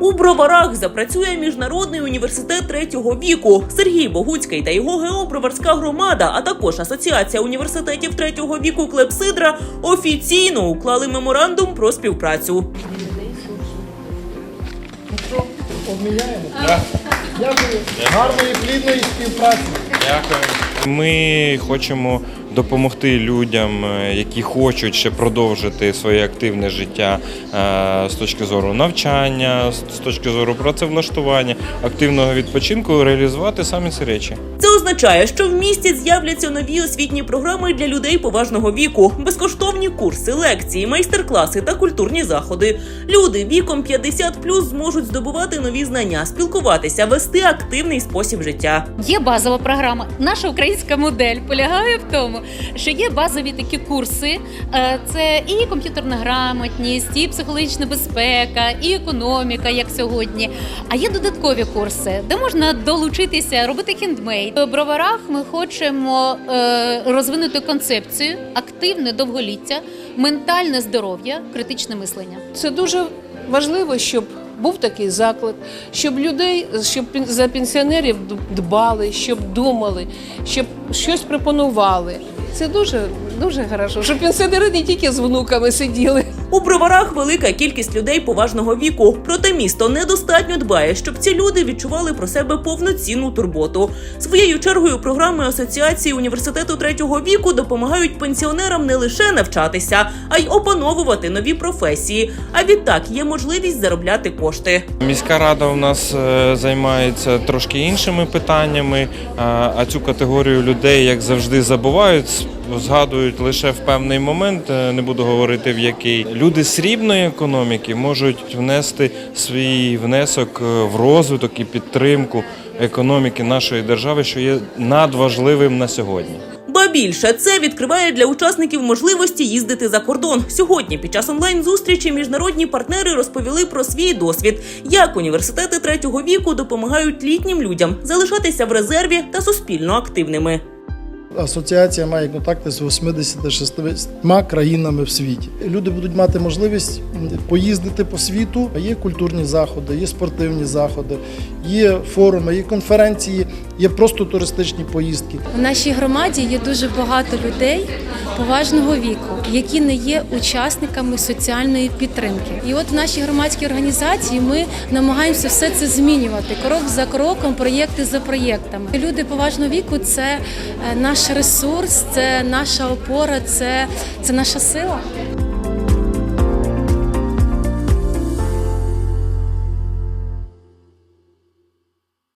У броварах запрацює міжнародний університет третього віку. Сергій Богуцький та його ГЕО Броварська громада, а також Асоціація університетів третього віку Клепсидра офіційно уклали меморандум про співпрацю. Обміняємо. Дякую. Гарної плідної співпраці. Ми хочемо допомогти людям, е, які хочуть ще продовжити своє активне життя е, з точки зору навчання, з точки зору працевлаштування, активного відпочинку, реалізувати самі ці речі. Це означає, що в місті з'являться нові освітні програми для людей поважного віку, безкоштовні курси, лекції, майстер-класи та культурні заходи. Люди віком 50 зможуть здобувати нові знання, спілкуватися, вести активний спосіб життя. Є базова програма. Наша українська модель полягає в тому, що є базові такі курси. Е, Це і комп'ютерна грамотність, і психологічна безпека, і економіка, як сьогодні. А є додаткові курси, де можна долучитися, робити хендмейд. В броварах ми хочемо е, розвинути концепцію активне довголіття, ментальне здоров'я, критичне мислення. Це дуже важливо, щоб був такий заклик, щоб людей, щоб за пенсіонерів дбали, щоб думали, щоб щось пропонували. Це дуже дуже хорошо, щоб пенсіонери не тільки з внуками сиділи. У броварах велика кількість людей поважного віку. Проте місто недостатньо дбає, щоб ці люди відчували про себе повноцінну турботу. Своєю чергою програми асоціації університету третього віку допомагають пенсіонерам не лише навчатися, а й опановувати нові професії. А відтак є можливість заробляти кошти. Міська рада у нас е, займається трошки іншими питаннями, а цю категорію людей, як завжди, забувають, згадують лише в певний момент, е, не буду говорити в який. Люди срібної економіки можуть внести свій внесок е, в розвиток і підтримку економіки нашої держави, що є надважливим на сьогодні. Ба більше це відкриває для учасників можливості їздити за кордон. Сьогодні під час онлайн-зустрічі міжнародні партнери розповіли про свій досвід, як університети третього віку допомагають літнім людям залишатися в резерві та суспільно активними. Асоціація має контакти з 86 країнами в світі. Люди будуть мати можливість поїздити по світу. Є культурні заходи, є спортивні заходи, є форуми, є конференції, є просто туристичні поїздки. У нашій громаді є дуже багато людей поважного віку, які не є учасниками соціальної підтримки. І от в нашій громадській організації ми намагаємося все це змінювати крок за кроком, проєкти за проєктами. Люди поважного віку це е, наш ресурс, це наша опора, це, це наша сила.